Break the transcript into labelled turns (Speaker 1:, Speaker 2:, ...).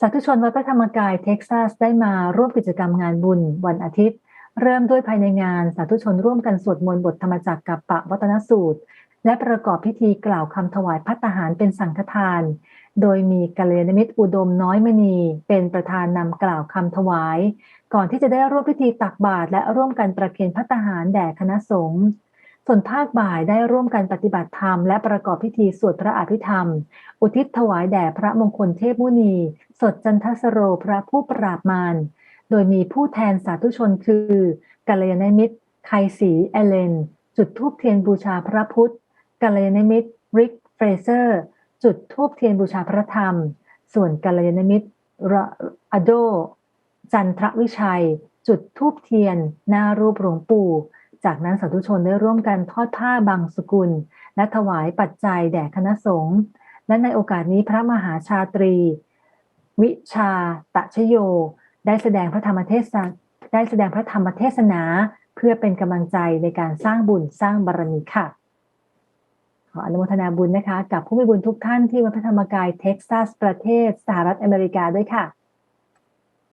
Speaker 1: สาธุชนวัดพระธรรมกายเท็กซัสได้มาร่วมกิจกรรมงานบุญ วันอาทิตย์ เริ่มด้วยภายในงานสาธุชนร่วมกันสวดมนต์บทธรรมจักรกับปะวัตนสูตร และประกอบพิธีกล่าวคำถวายพัตหารเป็นสังฆทาน โดยมีกัลยาณมิตรอุดมน้อยมณี เป็นประธานนำกล่าวคำถวาย ก่อนที่จะได้ร่วมพิธีตักบาตรและร่วมกันประเคนพัตหารแด่คณะสงฆ์ส่วนภาคบ่ายได้ร่วมกันปฏิบัติธรรมและประกอบพิธีสวดพระอภิธรรม อุทิศถวายแด่พระมงคลเทพมุนี สดจันทสโรพระผู้ปราบมาร โดยมีผู้แทนสาธุชนคือกัลยาณมิตร ไคสีเอเลน จุดทูบเทียนบูชาพระพุทธกัลยาณมิตร ริก เฟรเซอร์ จุดทูบเทียนบูชาพระธรรม ส่วนกัลยาณมิตรอโด จันทรวิชัย จุดทูบเทียน หน้ารูปหลวงปู่ จากนั้นสาธุชนได้ร่วมกันทอดผ้าบางสกุล และถวายปัจจัยแด่คณะสงฆ์และในโอกาสนี้พระมหาชาตรี วิชาตะชโย ได้แสดงพระธรรมเทศนาได้แสดงพระธรรมเทศนา เพื่อเป็นกำลังใจในการสร้างบุญสร้างบารมีค่ะ ขออนุโมทนาบุญนะคะ กับผู้มีบุญทุกท่านที่วัดพระธรรมกายเท็กซัสประเทศสหรัฐอเมริกาด้วยค่ะ